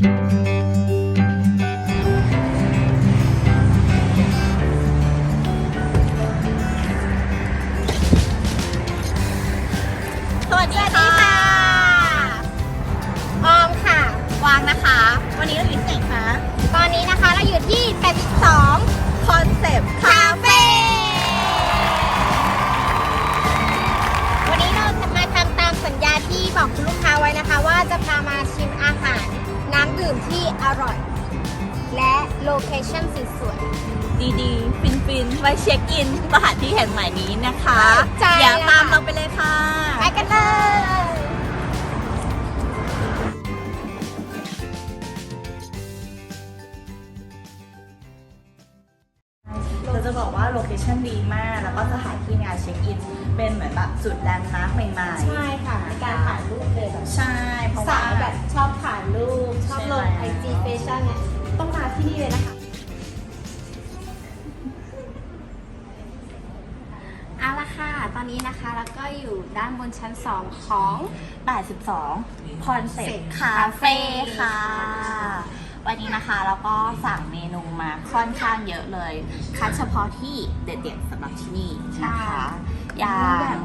สวัสดีค่ะออมค่ะ วางนะคะ วันนี้เราอยู่ที่ไหนคะ ตอนนี้นะคะเราอยู่ที่ 82คอนเซปต์คาเฟ่วันนี้เราจะมาทำตามสัญญาที่บอกคุณลูกค้าไว้นะคะ ว่าจะพามาชิมอาหาร น้ำดื่มที่อร่อย และโลเคชั่นสวย ดีๆ ฟินๆไว้เช็คอินสถานที่แห่งใหม่นี้นะคะ ใช่เดี๋ยวแล้วตามค่ะเราไปเลยค่ะ ๆไปกันเลย เราจะบอกว่าโลเคชั่นดีมาก แล้วก็สถานที่งานเช็คอิน เป็นเหมือนแบบจุดแลนด์มาร์คใหม่ๆ ใช่ค่ะในการถ่ายรูปเลยแบบใช่ เพราะว่าสายแบบชอบถ่ายรูป ชอบลงใช่ไอแล้วจีเฟชั่นเนี่ยต้องมาที่นี่เลยนะคะ เอาละค่ะ ตอนนี้นะคะแล้วก็อยู่ด้านบนชั้น 2 ของ 82คอนเซ็ปต์ Concept คาเฟ่ค่ะค่ะ วันนี้นะคะเราก็สั่งเมนูมาค่อนข้างเยอะเลยคัดเฉพาะที่เด็ดๆสำหรับที่นี่นะคะอย่าง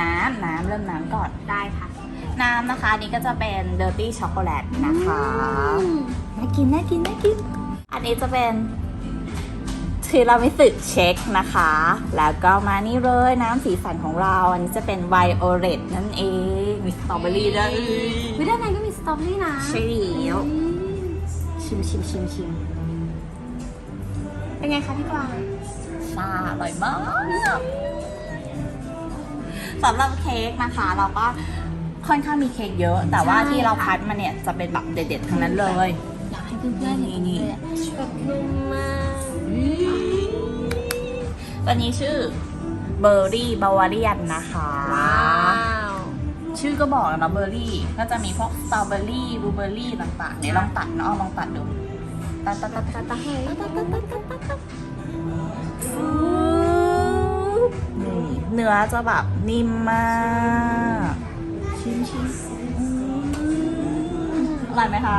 น้ำน้ำเริ่มน้ำก่อนได้ค่ะ น้ำนะคะอันนี้ก็จะเป็น dirty chocolate นะคะอืมน่ากินน่ากินน่ากิน อันนี้จะเป็น ทีรามิสุเช็คนะคะ แล้วก็มานี่เลยน้ำสีสันของเรา อันนี้จะเป็นไวโอเลตนั่นเอง มีสตรอเบอรี่ด้วยวิด้านในก็มีสตรอเบอรี่นะใช่แล้วอืมชิมชิมชิมชิมเป็นไงคะพี่กวางชาอร่อยมากสำหรับเค้กนะคะ เราก็ค่อนข้างมีเค้กเยอะ แต่ว่าใช่ที่เราค่ะคัดมาเนี่ยจะเป็นแบบเด็ดๆทั้งนั้นเลย อยากให้เพื่อนๆเห็นนี่เลยอะแบบนุ่มมาก ตัวนี้ชื่อเบอร์รี่บาวาเรียนนะคะว้าวชื่อก็บอกแล้วเนาะเบอร์รี่ ก็จะมีพวกสตรอเบอรี่บลูเบอร์รี่ต่างๆเนี่ยลองตัดเนาะลองตัดดูตัดตัดตัดตัดตาเฮ้ยนี่เนื้อจะแบบนิ่มมากชิมชิมอืมอร่อยไหมคะ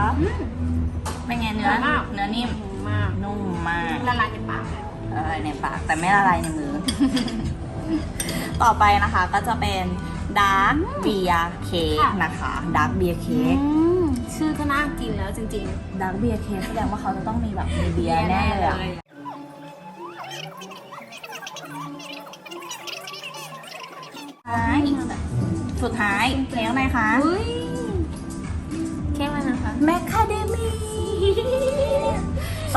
เป็นไงเนื้อเนื้อนิ่ม มาก นุ่มมาก ละลายในปากเลยละลายในปาก แต่ไม่ละลายในมือ ต่อไปนะคะก็จะเป็นดาร์กเบียร์เค้กนะคะดาร์กเบียร์เค้กอืมชื่อก็น่ากินแล้วจริงดาร์กเบียร์เค้กแสดงว่าเขาจะต้องมีแบบมีๆเบียร์แน่เลยอะอะท้ายสุดท้ายเค้กอะไรคะเฮ้ยเค้กอะไรนะคะแมคคาเดเมีย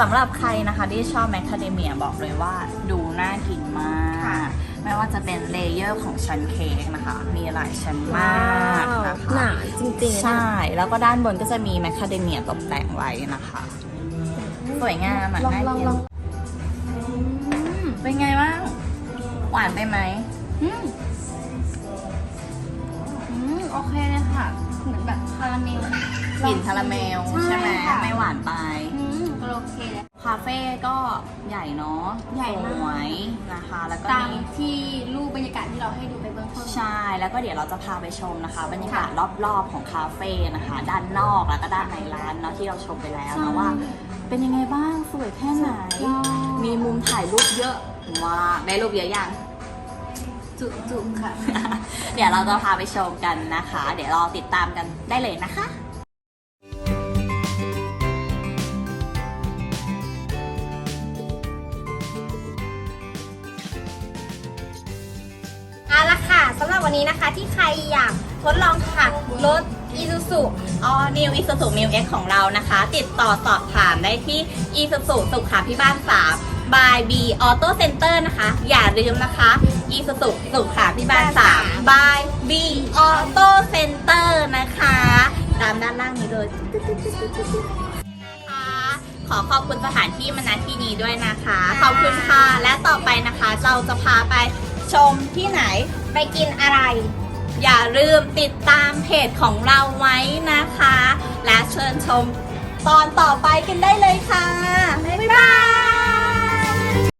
สำหรับใครนะคะที่ชอบแมคคาเดเมียบอกเลยว่าดูน่ากินมาก ไม่ว่าจะเป็นเลเยอร์ของชั้นเค้กนะคะ มีหลายชั้นมากนะคะหนาจริงๆ ใช่ แล้วก็ด้านบนก็จะมีแมคคาเดเมียตกแต่งไว้นะคะ สวยงามอะลองน่าลองกินลองอืมเป็นไงบ้าง หวานไปไหมอืมอืมโอเคเลยค่ะ เหมือนแบบคาราเมลกลิ่นคาราเมลใช่ใช่ไหมค่ะไม่หวานไปอืมโอ เคเลยคาเฟ่ก็ใหญ่เนาะใหญ่มากสวยนะคะ แล้วก็ตามมีที่รูปบรรยากาศที่เราให้ดูไปเบื้องต้น ใช่แล้วก็เดี๋ยวเราจะพาไปชมนะคะ บรรยากาศรอบๆของคาเฟ่นะคะ ด้านนอกแล้วก็ด้านในร้านเนาะที่เราชมไปแล้วใช่ นะว่า เป็นยังไงบ้างสวยแค่ไหนสุดยอดมีมุมถ่ายรูปเยอะว้ากได้รูปเยอะยัง จุกๆค่ะ เดี๋ยวเราจะพาไปชมกันนะคะ เดี๋ยวรอติดตามกันได้เลยนะคะ ค่ะสำหรับวันนี้นะคะที่ใครอยากทดลองขับรถ Isuzu ออนิวอีซูซูมิวเอ็กของเรานะคะ ติดต่อสอบถามได้ที่อีซูซูสุขาพิบาล3 by B Auto Center นเตอร์นะคะ อย่าลืมนะคะอีซูซูสุขาพิบาล3 by B Auto Center นเตอร์นะคะ ตามด้านล่างนี้เลยนะคะขอขอบคุณสถานที่มาณที่นี้ด้วยนะคะ ขอบคุณค่ะ และต่อไปนะคะ เราจะพาไป ชมที่ไหนไปกินอะไร อย่าลืมติดตามเพจของเราไว้นะคะ และเชิญชมตอนต่อไปกันได้เลยค่ะ บ๊ายบาย